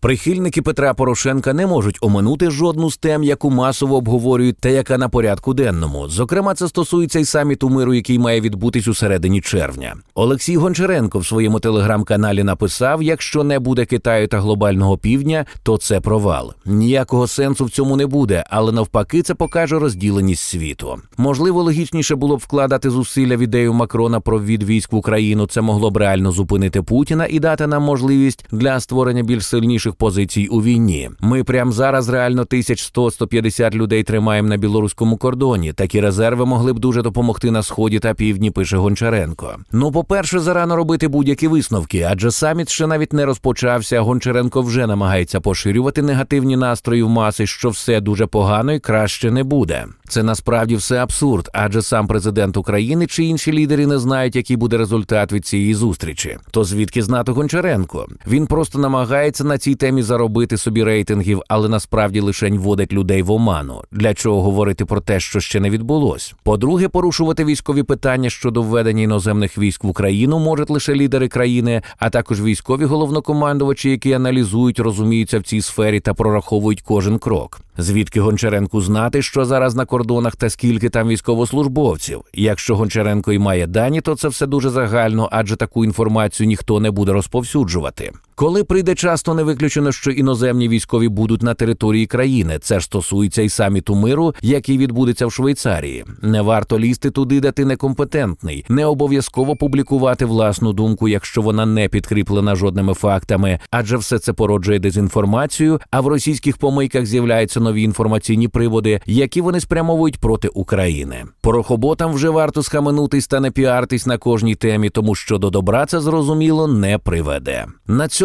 Прихильники Петра Порошенка не можуть оминути жодну з тем, яку масово обговорюють та яка на порядку денному. Зокрема, це стосується й саміту миру, який має відбутись у середині червня. Олексій Гончаренко в своєму телеграм-каналі написав: якщо не буде Китаю та глобального півдня, то це провал. Ніякого сенсу в цьому не буде, але навпаки, це покаже розділеність світу. Можливо, логічніше було б вкладати зусилля в ідею Макрона про ввід військ в Україну. Це могло б реально зупинити Путіна і дати нам можливість для створення більш сильніших позицій у війні. Ми прямо зараз реально 1100-150 людей тримаємо на білоруському кордоні. Такі резерви могли б дуже допомогти на сході та півдні. Пише Гончаренко. Ну, по-перше, зарано робити будь-які висновки, адже саміт ще навіть не розпочався. Гончаренко вже намагається поширювати негативні настрої в маси, що все дуже погано і краще не буде. Це насправді все абсурд, адже сам президент України чи інші лідери не знають, який буде результат від цієї зустрічі. То звідки знати Гончаренко? Він просто намагається на цій темі заробити собі рейтингів, але насправді лишень вводить людей в оману. Для чого говорити про те, що ще не відбулось? По-друге, порушувати військові питання щодо введення іноземних військ в Україну можуть лише лідери країни, а також військові головнокомандувачі, які аналізують, розуміються в цій сфері та прораховують кожен крок. Звідки Гончаренку знати, що зараз на кордонах та скільки там військовослужбовців? Якщо Гончаренко й має дані, то це все дуже загально, адже таку інформацію ніхто не буде розповсюджувати. Коли прийде час, то не виключено, що іноземні військові будуть на території країни. Це ж стосується і саміту миру, який відбудеться в Швейцарії. Не варто лізти туди, де ти некомпетентний, не обов'язково публікувати власну думку, якщо вона не підкріплена жодними фактами, адже все це породжує дезінформацію. А в російських помийках з'являються нові інформаційні приводи, які вони спрямовують проти України. Порохоботам вже варто схаменутись та не піартись на кожній темі, тому що до добра це зрозуміло не приведе. На